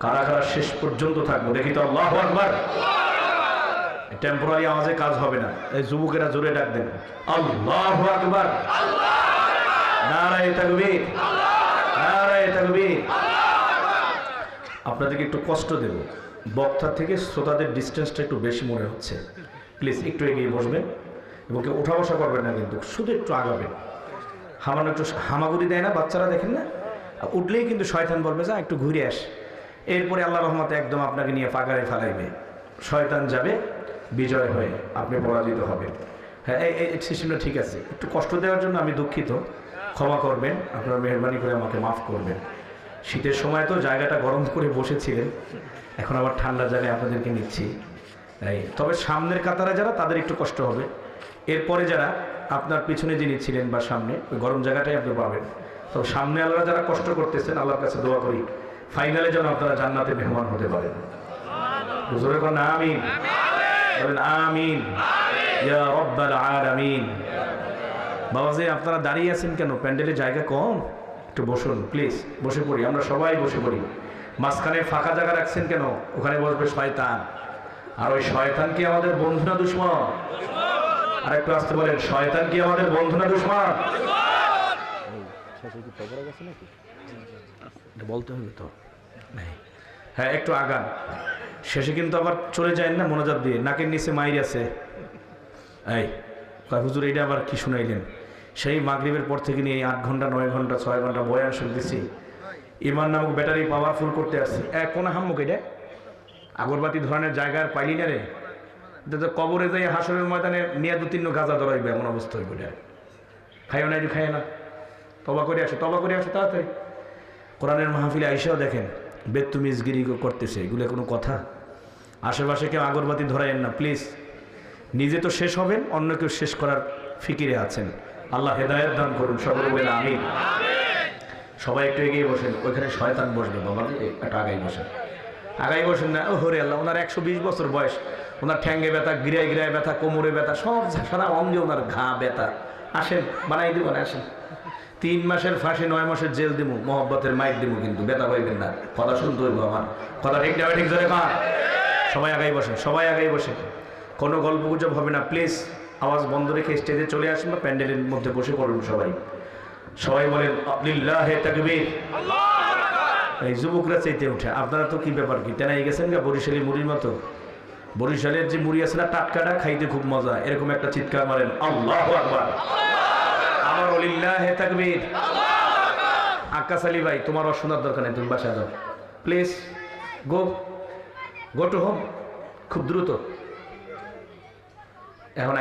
কারা কারা শেষ পর্যন্ত থাকব। দেখি তো আল্লাহ আকবার। টেম্পোরারি আওয়াজে কাজ হবে না। এই যুবকেরা জোরে ডাক দেন। আল্লাহ আকবার। নারায় তাকবীর। নারায় তাকবীর। আপনাদেরকে একটু কষ্ট দেব। বক্তা থেকে শ্রোতাদের ডিস্টেন্সটা একটু বেশি মনে হচ্ছে। প্লিজ একটু এগিয়ে বসবেন এবং কেউ ওঠা বসা করবেন না কিন্তু, শুধু একটু আগাবেন। হামানো একটু হামাগুড়ি দেয় না, বাচ্চারা দেখেন না? উঠলেই কিন্তু শয়তান বলবে, যা, একটু ঘুরে আস। এরপরে আল্লাহ রহমতে একদম আপনাকে নিয়ে পাগারে ফালাইবে। শয়তান যাবে, বিজয় হয়ে আপনি পরাজিত হবেন হ্যাঁ এই ঠিক আছে। একটু কষ্ট দেওয়ার জন্য আমি দুঃখিত। ক্ষমা করবেন, আপনারা মেহরবানি করে আমাকে মাফ করবেন। শীতের সময় তো জায়গাটা গরম করে বসেছিলেন, এখন আবার ঠান্ডা জায়গায় আপনাদেরকে নিচ্ছি। এই, তবে সামনের কাতারে যারা, তাদের একটু কষ্ট হবে। এরপরে যারা, আপনার পিছনে যিনি ছিলেন বা সামনে, ওই গরম জায়গাটাই আপনি পাবেন। তো সামনে আল্লাহ যারা কষ্ট করতেছেন, আল্লাহর কাছে দোয়া করি। ফাইনালে যেন আপনারা জান্নাতে মেহমান হতে পারেন। জোরে কোন আমিন। বলেন আমিন। ইয়া রব্বাল আলামিন। বাবাজি আপনারা দাঁড়িয়ে আছেন কেন? প্যান্ডেলে জায়গা কম। একটু বসুন প্লিজ। বসে পড়ি আমরা সবাই বসে পড়ি। মাঝখানে ফাঁকা জায়গা রাখছেন কেন? ওখানে বসবে শয়তান। আর ওই শয়তান কি আমাদের বন্ধু না দুশ্মন? আর একটু আসতে বলেন শয়তান কি আমাদের বন্ধু না দুশ্মন? বলতে হবে তো। নেই। হ্যাঁ একটু আগান। শেষে কিন্তু আবার চলে যায় না মনোজাত দিয়ে। নাকের নিচে মাইর আছে। এই, কয় হুজুর এটা আবার কি শুনাইলেন? সেই মাগরিবের পর থেকে নিয়ে আট ঘণ্টা, নয় ঘণ্টা, ছয় ঘণ্টা বয়ান শুনতেছি ইমান নামক ব্যাটারি পাওয়ারফুল করতে আসছি। এক কোন হাম্মুক এটা? আগরবাতি ধরনের জায়গার পাইলি না রে? তো কবরে যাই হাসরের ময়দানে তিন গাজা ধরাইবে, এমন অবস্থা হইব এটা। খাইও না খাই না। তবা করে আসো তবা করে আসো, তাড়াতাড়ি। কোরআনের মাহফিলে আইসাও দেখেন বেত্তুমিজগিরি করতেছে, এগুলো কোনো কথা? আশেপাশে কেউ আগরবাতি ধরাইয়েন না, প্লিজ। নিজে তো শেষ হবেন, অন্য কেউ শেষ করার ফিকিরে আছেন। আল্লাহ হেদায়ত দান করুন, সকলে আমি সবাই একটু এগিয়ে বসেন, ওইখানে শয়তান বসবে, বাবা একটা আগাই বসেন। আগাই বসেন না ও হরে আল্লাহ, ওনার একশো বিশ বছর বয়স। ওনার ঠ্যাঙ্গে ব্যথা, গিরায় গিরায় ব্যথা, কোমরে ব্যথা, সব সারা অঙ্গে ওনার ঘা ব্যথা। আসেন, বানাই দেবেন আসেন। তিন মাসের ফাঁসি, নয় মাসের জেল দিমু, মোহব্বতের মাইক দিমু কিন্তু ব্যথা হইবেন না। কথা শুনতে হইব আমার। কথা ঠিক না ঠিক ধরে মা সবাই আগাই বসে সবাই আগাই বসে কোনো গল্প গুজব হবে না, প্লিজ। আওয়াজ বন্ধ রেখে স্টেজে চলে আসুন বা প্যান্ডেলের মধ্যে বসে পড়ুন সবাই। সবাই বলেন আব্দুল্লাহ তাকবীর এই যুবকরা চাইতে উঠে, আপনারা তো কি ব্যাপার কি, তেনাই গেছেন গা বরিশালী মুড়ির মতো? বরিশালের যে মুড়ি আছে না, টাটকাটা, খাইতে খুব মজা, এরকম একটা চিৎকার মারেন, আল্লাহ আকবার। আলী ভাই, তোমার শোনার দরকার নেই, তুমি বাসায় যাও। Please go go to home খুব দ্রুত। এখন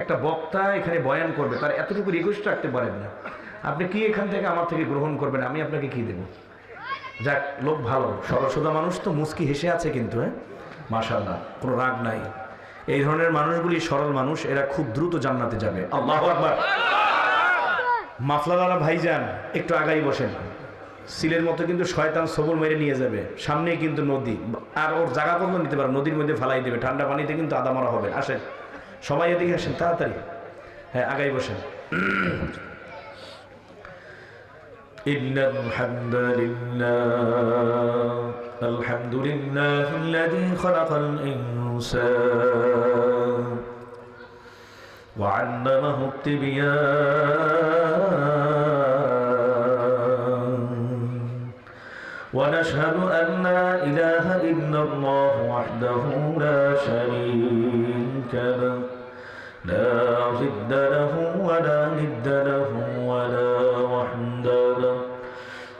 একটা বক্তা এখানে বয়ান করবে, তার এতটুকু রিকোয়েস্ট রাখতে পারেন না। আপনি কি এখান থেকে আমার থেকে গ্রহণ করবেন, আমি আপনাকে কি দেব? যাক লোক ভালো। সরসদা মানুষ তো মুস্কি হেসে আছে কিন্তু হ্যাঁ? মাশাল্লাহ কোনো রাগ নাই। এই ধরনের মানুষগুলি সরল মানুষ এরা খুব দ্রুত জান্নাতে যাবে আল্লাহ আকবার মাফলাদারা ভাইজান একটু আগাই বসেন সিলের মতো কিন্তু শয়তান সবল মেরে নিয়ে যাবে সামনেই কিন্তু নদী আর ওর জায়গা পর্যন্ত নিতে পারো নদীর মধ্যে ফালাই দেবে ঠান্ডা পানিতে কিন্তু আদা মারা হবে আসেন সবাই এদিকে আসেন তাড়াতাড়ি হ্যাঁ আগাই বসেন إن الحمد لله الحمد لله الذي خلق الإنسان وعلمه التبيان. ونشهد أن لا إله إلا الله وحده لا شريك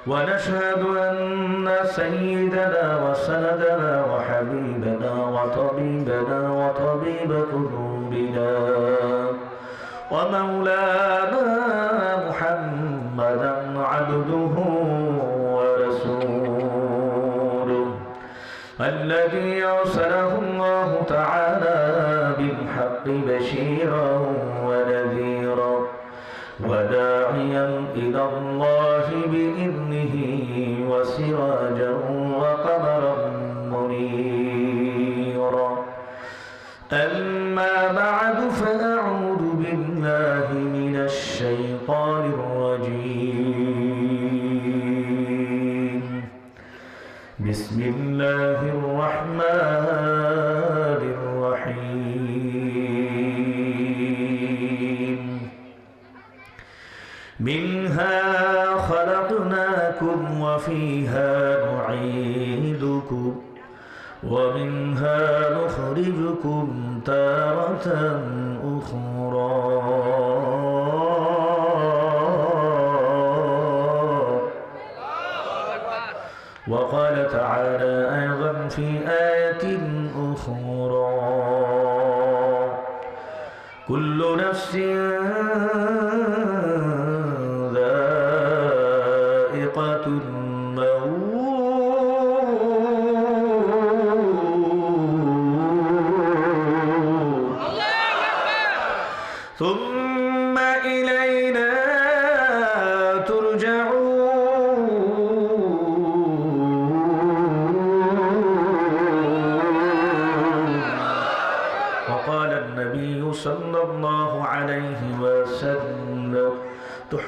ونشهد أن سيدنا وسندنا وحبيبنا وطبيبنا وطبيب قلوبنا ومولانا محمدا عبده ورسوله الذي أرسله الله تعالى بالحق بشيرا ونذيرا وداعيا إلى الله الشيطان الرجيم. بسم الله الرحمن الرحيم. منها خلقناكم وفيها نعيدكم ومنها نخرجكم تارة فئات آية أخرى. كل نفس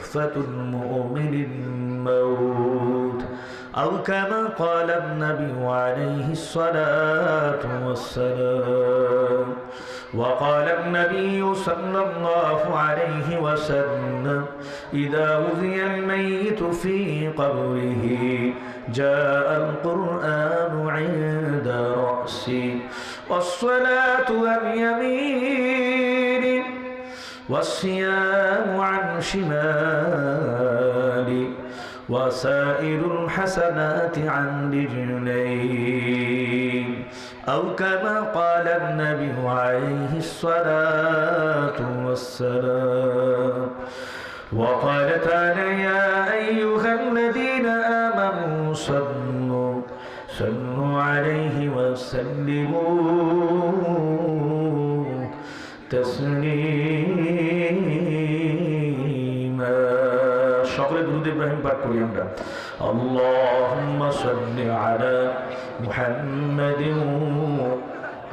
تحفة المؤمن الموت أو كما قال النبي عليه الصلاة والسلام. وقال النبي صلى الله عليه وسلم إذا وذي الميت في قبره جاء القرآن عند رأسي. والصلاة عن يميني والصيام عن شمالي وسائر الحسنات عن رجلين. أو كما قال النبي عليه الصلاة والسلام وقال تعالى يا أيها الذين آمنوا صلوا صلوا عليه وسلموا تسليما. ইব্রাহিম পাঠ করি আমরা اللهم صل على محمد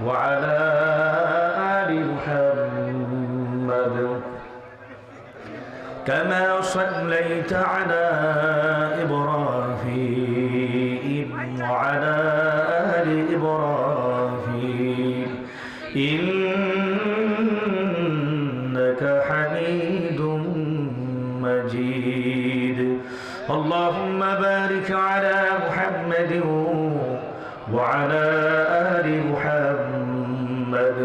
وعلى آل محمد كما صليت على إبراهيم بارك على محمد وعلى آل محمد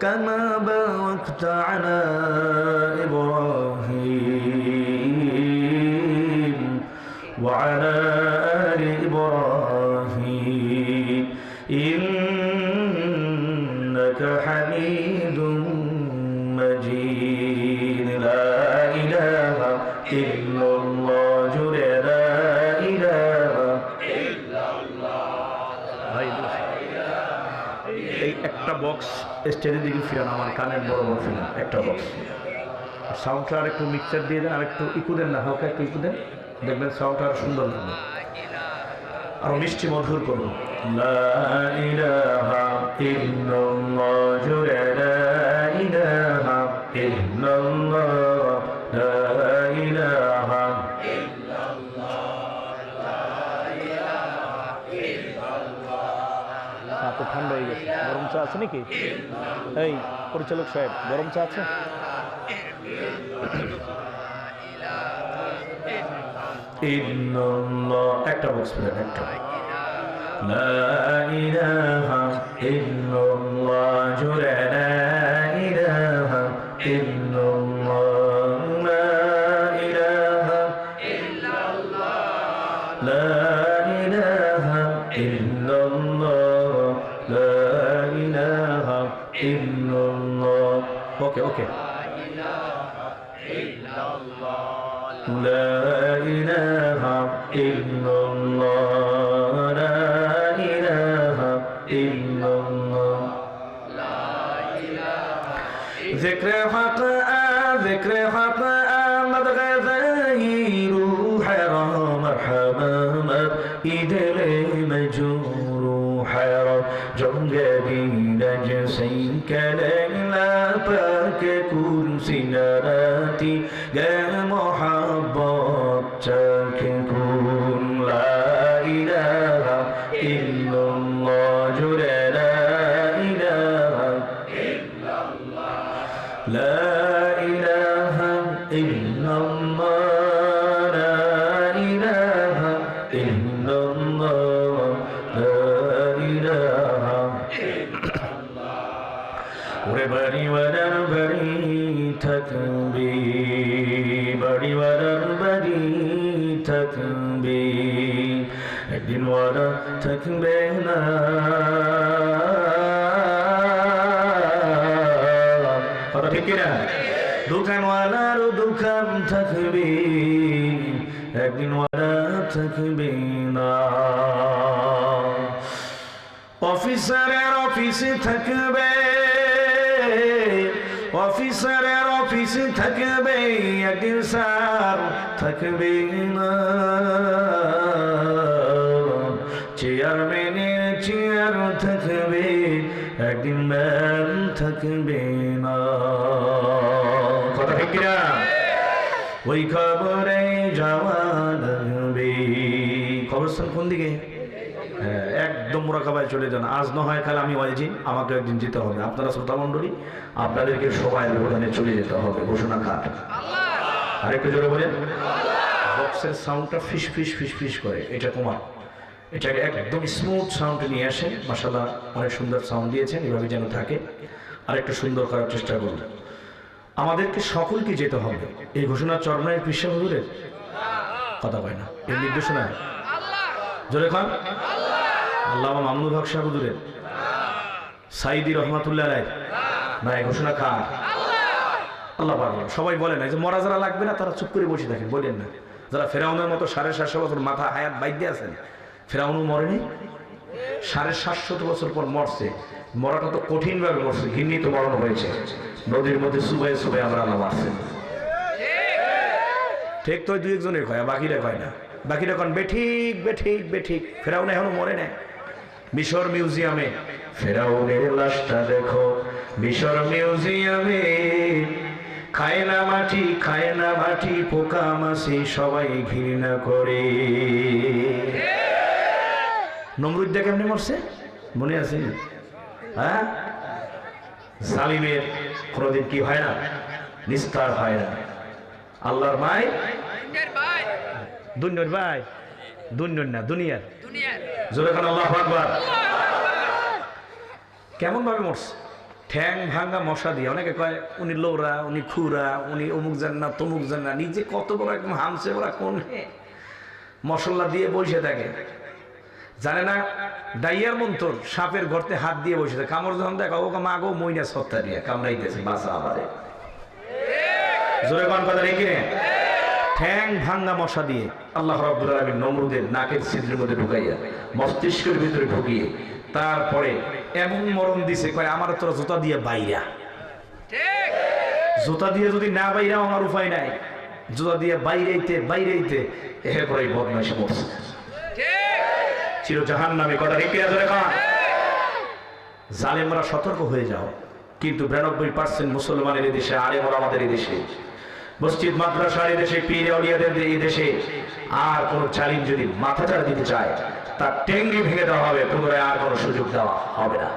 كما باركت على স্টেজের দিকে আমার কানের বড় বড় একটা বক্স সাউন্ডটা আর একটু মিক্সার দিয়ে দেন আর একটু ইকু দেন না, হালকা একটু ইকু দেন, দেখবেন সাউন্ডটা আর সুন্দর লাগবে। আরও মিষ্টি, মধুর করব। লা আছে নাকি এই পরিচালক সাহেব গরম চা আছে ইল্লাল্লাহ একটা বক্স ফিরান একটা لا إله إلا الله جل لا إله إلا الله نجسي كليلا باك كل سنراتي يا محبت কিনা দোকানওয়ালারও দোকান থাকবে, একদিন ওয়ারা থাকবে না। অফিসারের অফিসে থাকবে, অফিসারের অফিসে থাকবে, একদিন স্যার থাকবে না। চেয়ারম্যানের চেয়ার থাকবে, একদিন ম্যান থাকবে ওই খবরে যাওয়া খবরস্থান কোন দিকে? হ্যাঁ, একদম মোরাকাবায় চলে যান। আজ না হয় কাল আমি ওয়াইজি আমাকে একদিন যেতে হবে। আপনারা শ্রোতা মণ্ডলী আপনাদেরকে সবাই ব্যবধানে চলে যেতে হবে ঘোষণা খাট আরেকটু জোরে বলেন। বক্সের সাউন্ডটা ফিস ফিস ফিস ফিস করে এটা কমান। এটাকে একদম স্মুথ সাউন্ড নিয়ে আসেন। মাসাল্লাহ অনেক সুন্দর সাউন্ড দিয়েছেন এভাবে যেন থাকে। আর একটু সুন্দর করার চেষ্টা করুন। আমাদেরকে সকলকে যেতে হবে। এই ঘোষণা চরমায়ের কৃষ্ণ হুজুরের? কথা কয় না। এই নির্দেশনা জোরে খান আল্লাহ মামুনুল হক শাহ হুজুরের। সাইদি রহমাতুল্লাহ রায় না, এই ঘোষণা খান আল্লাহ পাগল সবাই না যে মরা যারা লাগবে না, তারা চুপ করে বসে থাকেন, বলেন না। যারা ফেরাউনের মতো সাড়ে সাতশো বছর মাথা হায়াত বাইদ্যে আছেন, ফেরাউনও মরেনি? সাড়ে সাতশত বছর পর মরছে। মরাটা তো কঠিনভাবে মরছে ঘিন্নিত মরণ হয়েছে। নদীর মধ্যে সুবাই সুবাই আমরা আল্লাহ মারছে ঠিক তো দুই একজনের কয় বাকিরা কয় না। বাকিরা কন, বেঠিক বেঠিক বেঠিক। ফেরাউন এখনও মরে না মিশর মিউজিয়ামে। ফেরাউনের লাশটা দেখো, মিশর মিউজিয়ামে। খায় না মাটি খায় না মাটি, পোকা মাছি সবাই ঘৃণা করে। নমরুদ্দা কেমনে মরছে? মনে আছে? হ্যাঁ? জালিমের কোনোদিন কি হয় না? নিস্তার হয় না। আল্লাহর ভাই? দুনিয়ার ভাই। দুনিয়ার না দুনিয়ার। জোরে খান আল্লাহ আকবার। কেমন ভাবে মরছে? ঠ্যাং ভাঙ্গা মশা দিয়ে। অনেকে কয় উনি লোরা উনি খুরা উনি অমুক জান না তমুক জান না। নিজে কত বড় একদম হামছে ওরা কোন? মশলা দিয়ে বসে থাকে জানে না? ডাইয়ার মন্তর সাপের গর্তে হাত দিয়ে বসে থাকে। কামড় যখন দেখো ওকে মাগো মইনা সত্তা দিয়ে কামড়াইতেছে বাসা আবারে জোরে কোন কথা রেখে ঠ্যাং ভাঙ্গা মশা দিয়ে আল্লাহ রাব্বুল আলামিন নমরুদের নাকের ছিদ্রের মধ্যে ঢুকাইয়া মস্তিষ্কের ভিতরে ঢুকিয়ে তারপরে এমন মরণ দিছে, কয়, আমার তোরা জুতা দিয়ে বাইরা। জুতা দিয়ে যদি না বাইরাও আমার উপায় নাই। জুতা দিয়ে বাইরেইতে বাইরেইতে এরপরে বদমাইশি মরছে। চির জাহান নামে কথা রেখে ধরে খান। জালেমরা সতর্ক হয়ে যাও। কিন্তু বিরানব্বই পার্সেন্ট মুসলমানের দেশে আলেমরা আমাদের এই দেশে। মসজিদ মাদ্রাসার এই দেশে পীরে অলিয়াদের এই দেশে। আর কোন চালিম যদি মাথা চাড়া দিতে চায় তার টেঙ্গি ভেঙে দেওয়া হবে পুনরায় আর কোনো সুযোগ দেওয়া হবে না।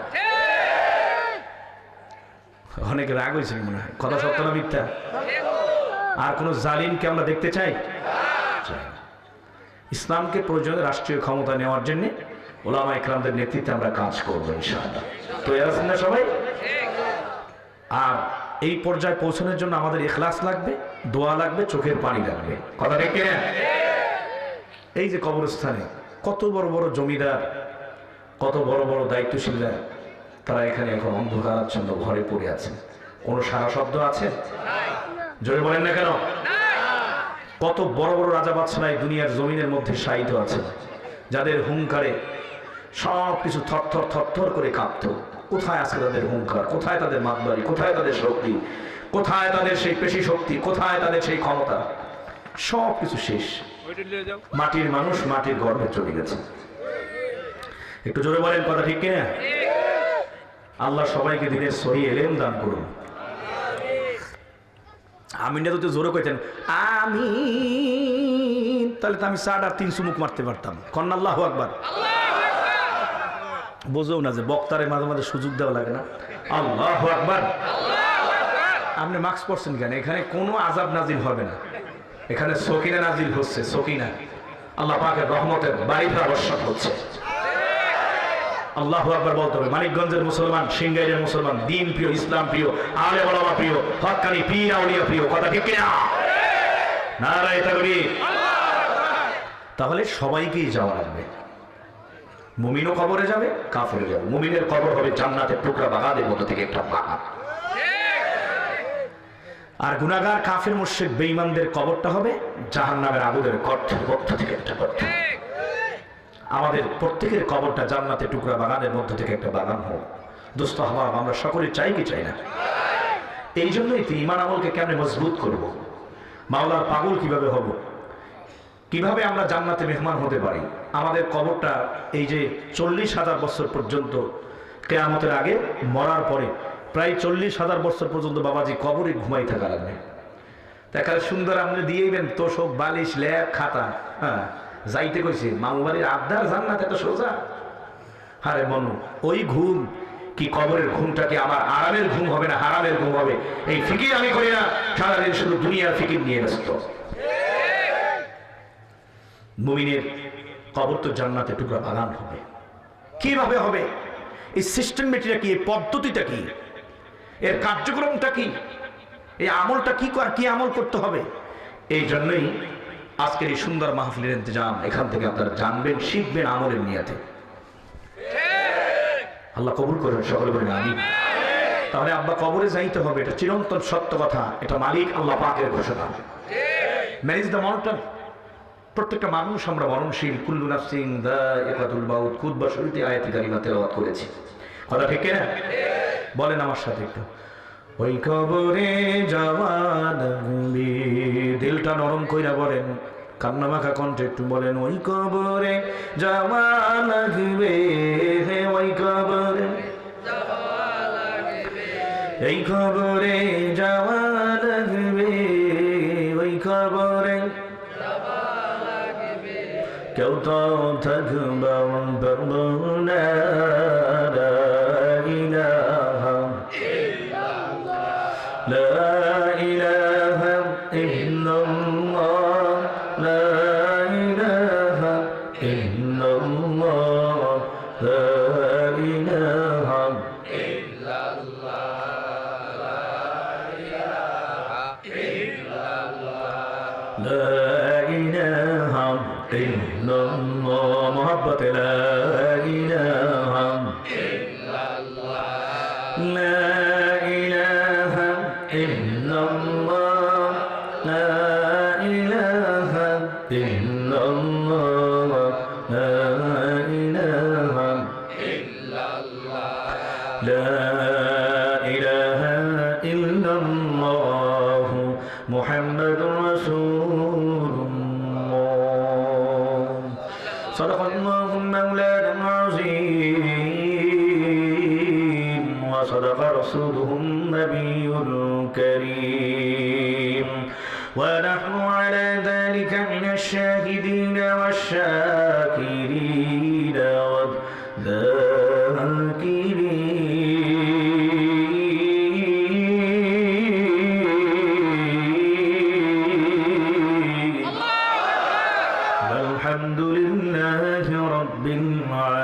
অনেক রাগ হয়েছে মনে হয়। কথা সত্য না মিথ্যা? আর কোন জালিমকে আমরা দেখতে চাই? চাই না। ইসলামকে প্রয়োজনে, রাষ্ট্রীয় ক্ষমতা নেওয়ার জন্য ওলামা ইকরামদের নেতৃত্বে আমরা কাজ করব ইনশাআল্লাহ। তো আছেন না সবাই? আর এই পর্যায়ে পৌঁছানোর জন্য আমাদের এখলাস লাগবে, দোয়া লাগবে, চোখের পানি লাগবে। কথা রেখে এই যে কবরস্থানে কত বড় বড় জমিদার, কত বড় বড় দায়িত্বশীলরা, তারা এখানে এখন অন্ধকারাচ্ছন্ন ঘরে পড়ে আছে কোনো সারা শব্দ আছে? জোরে বলেন না কেন? কত বড় বড় রাজা বাদশাহ দুনিয়ার জমিনের মধ্যে শায়িত আছে, যাদের হুঙ্কারে সব কিছু থরথর থরথর করে কাঁপত। কোথায় আছে তাদের হুঙ্কার? কোথায় তাদের মাতবাড়ি? কোথায় তাদের শক্তি? কোথায় তাদের সেই পেশি শক্তি? কোথায় তাদের সেই ক্ষমতা? সব কিছু শেষ। মাটির মানুষ মাটির গর্ভে চলে গেছে। একটু জোরে বলেন কথা ঠিক কিনা? আল্লাহ সবাইকে দিনের সহি এলেম দান করুন। আমিনটা যদি জোরে কইতেন আমি তাহলে তো আমি চার আর তিন চুমুক মারতে পারতাম। কন্যা আল্লাহ আকবার। বোঝেও না যে বক্তারে মাঝে মাঝে সুযোগ দেওয়া লাগে না। আল্লাহ আকবার। আপনি মাস্ক পরছেন কেন? এখানে কোনো আজাব নাজিল হবে না। এখানে সকিনা নাজিল হচ্ছে, সকিনা। আল্লাহ পাকের রহমতের বাড়িতে আবশ্যক হচ্ছে। আল্লাহ আকবার বলতে হবে। মানিকগঞ্জের মুসলমান সিংগাইরের মুসলমান, দিন প্রিয়, ইসলাম প্রিয়, আলে বলামা প্রিয়, হকানি পীর, আউলিয়া প্রিয়, কথা ঠিক কিনা? নারায় তাকবীর। তাহলে সবাইকেই যাওয়া লাগবে। মুমিনও কবরে যাবে, কাফেরও যাবে। মুমিনের কবর হবে জান্নাতের টুকরা বাগানের মধ্যে থেকে একটা বাগান। আর গুনাগার কাফের মুর্শিদ বেঈমানদের কবরটা হবে জাহান্নামের আগুনের গর্তের মধ্য থেকে একটা গর্ত। আমাদের প্রত্যেকের কবরটা জান্নাতে টুকরা বাগানের মধ্য থেকে একটা বাগান হোক। দুস্থ হওয়া আমরা সকলে চাই কি চাই না? এই জন্যই তো ইমান আমলকে কেমনে মজবুত করব। মাওলার পাগল কীভাবে হব? কীভাবে আমরা জান্নাতে মেহমান হতে পারি? আমাদের কবরটা এই যে চল্লিশ হাজার বছর পর্যন্ত, কেয়ামতের আগে মরার পরে প্রায় চল্লিশ হাজার বছর পর্যন্ত বাবাজি কবরে ঘুমাই থাকা লাগবে। দেখালে সুন্দর আপনি দিয়েইবেন তোষক, বালিশ ল্যাব খাতা হ্যাঁ। যাইতে কইছে, মামুবাড়ির আবদার জান্নাত এত সোজা? হারে মনু ওই ঘুম কি কবরের ঘুমটা কি আমার আরামের ঘুম হবে না হারামের ঘুম হবে? এই ফিকির আমি করি না, সারাদিন শুধু দুনিয়ার ফিকির নিয়ে ব্যস্ত। মুমিনের কবর তো জান্নাতে টুকরা বাগান হবে। কীভাবে হবে? এই সিস্টেমেটিটা কি, এই পদ্ধতিটা কি? এর কার্যক্রমটা কি? এই আমলটা কি কর, কি আমল করতে হবে? এই জন্যই আজকের এই সুন্দর মাহফিলের ইন্তজাম, এখান থেকে আপনারা জানবেন, শিখবেন আমলের নিয়াতে। আল্লাহ কবুল করেন, সকলে বলেন আমি তাহলে আব্বা কবরে যাইতে হবে, এটা চিরন্তন সত্য কথা, এটা মালিক আল্লাহ পাকের ঘোষণা। ম্যানেজ দ্য মাউন্টেন প্রত্যেকটা মানুষ আমরা মরণশীল, কুল্লু নাফসিং দা একাতুল বাউদ খুদ বা শুরুতে আয়াতি কারিমা তেলাওয়াত করেছি। কথা ঠিক না বলেন আমার সাথে একটু। ওই কবরে যাওয়া দিলটা নরম কইরা বলেন কান্না মাখা কণ্ঠে একটু বলেন, ওই কবরে যাওয়া লাগবে হে, ওই কবরে। এই খবরে যাওয়া লাগবে, ওই খবরে কেউ তো থাকবা পারব না لا لله رب العالمين.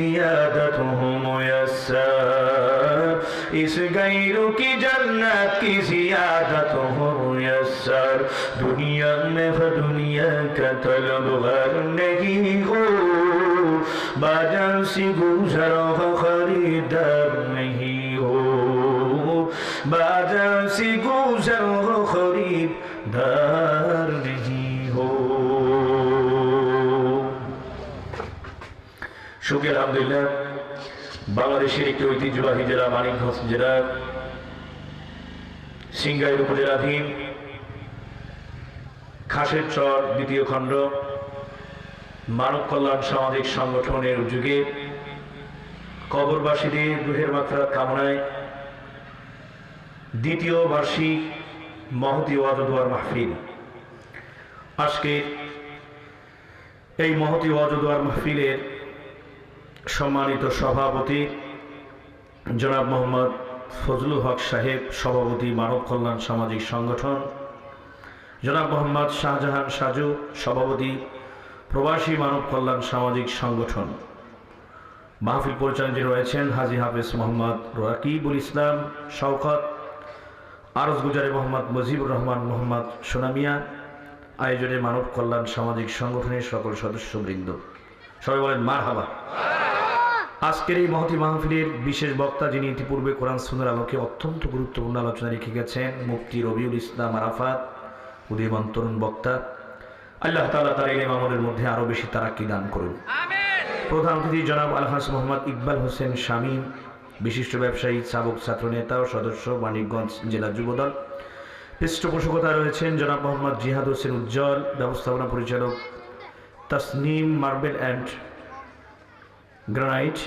जियादत हो मुयस्सर इस गैरू की जन्नत की जियादत हो मुयस्सर दुनिया में व दुनिया का तलब गर नहीं हो। बाज़ार से गुजर खरीदार नहीं हो। बाजा सी गुजर সুখী, আলহামদুলিল্লাহ। বাংলাদেশের একটি ঐতিহ্যবাহী জেলা মানিকগঞ্জ জেলা। সিংগাইর উপজেলাধীন। খাসের চর দ্বিতীয় খণ্ড। মানব কল্যাণ সামাজিক সংগঠনের উদ্যোগে কবরবাসীদের দুহের মাত্রা কামনায় দ্বিতীয় বার্ষিক মহতি ওয়াজদুয়ার মাহফিল। আজকে এই মহতি ওয়াজদুয়ার মাহফিলের সম্মানিত সভাপতি জনাব মোহাম্মদ ফজলুল হক সাহেব, সভাপতি মানব কল্যাণ সামাজিক সংগঠন, জনাব মোহাম্মদ শাহজাহান সাজু, সভাপতি প্রবাসী মানব কল্যাণ সামাজিক সংগঠন। মাহফিল পরিচালনায় রয়েছেন, হাজি হাফেজ মোহাম্মদ রাকিবুল ইসলাম, শওকত, আরজ গুজারে মোহাম্মদ মুজিবুর রহমান মোহাম্মদ সোনামিয়া, আয়োজনে মানব কল্যাণ সামাজিক সংগঠনের সকল সদস্যবৃন্দ। সবাই বলেন মার হাবা আজকের এই মহতি মাহফিলের বিশেষ বক্তা যিনি ইতিপূর্বে কোরআন সুন্দর আলোকে অত্যন্ত গুরুত্বপূর্ণ আলোচনা রেখে গেছেন মুফতি রবিউল ইসলাম আরাফাত উদীয়মান তরুণ বক্তা। আল্লাহ তালা তার এলেম আমাদের মধ্যে আরও বেশি তারা কি দান করুন। প্রধান অতিথি জনাব আলহাস মোহাম্মদ ইকবাল হোসেন শামীম বিশিষ্ট ব্যবসায়ী সাবক ছাত্র নেতা ও সদস্য মানিকগঞ্জ জেলা যুবদল পৃষ্ঠপোষকতা রয়েছেন জনাব মোহাম্মদ জিহাদ হোসেন উজ্জ্বল ব্যবস্থাপনা পরিচালক তাসনিম মার্বেল অ্যান্ড গ্রানাইট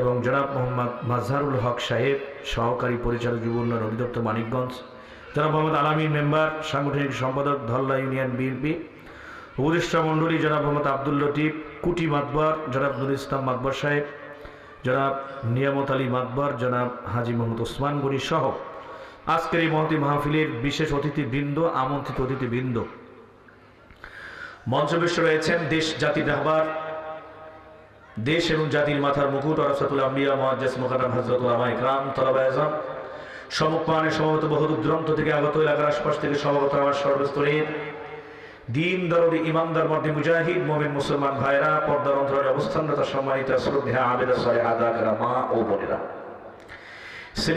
এবং জনাব মোহাম্মদ মাজহারুল হক সাহেব সহকারী পরিচালক যুব উন্নয়ন অধিদপ্তর মানিকগঞ্জ। জনাব মোহাম্মদ আলামিন মেম্বার, সাংগঠনিক সম্পাদক ধল্লা ইউনিয়ন বিএনপি। উপদেষ্টা মণ্ডলী জনাব মোহাম্মদ আব্দুল লতিফ, কুটি মাতবার জনাব নুর ইসলাম মাতবার সাহেব, জনাব নিয়ামত আলী মাতবার, জনাব হাজি মোহাম্মদ ওসমান গনি সহ আজকের এই মহতি মাহফিলের বিশেষ অতিথিবৃন্দ, আমন্ত্রিত অতিথিবৃন্দ। মঞ্চবেশ রয়েছেন দেশ জাতির রাহবার দেশ এবং জাতির মাথার মুকুট অরসাতুল আম্বিয়া মহাজ্জাস সমবেত বহু থেকে আগত এলাকার আশপাশ থেকে সমবেত আমার সর্বস্তরের দিন দরদি ইমানদার মধ্যে মুজাহিদ, মোমিন মুসলমান ভাইরা পর্দার অন্তরের অবস্থানরত সম্মানিত শ্রদ্ধা আবেদা সরে আদা মা ও বোনেরা।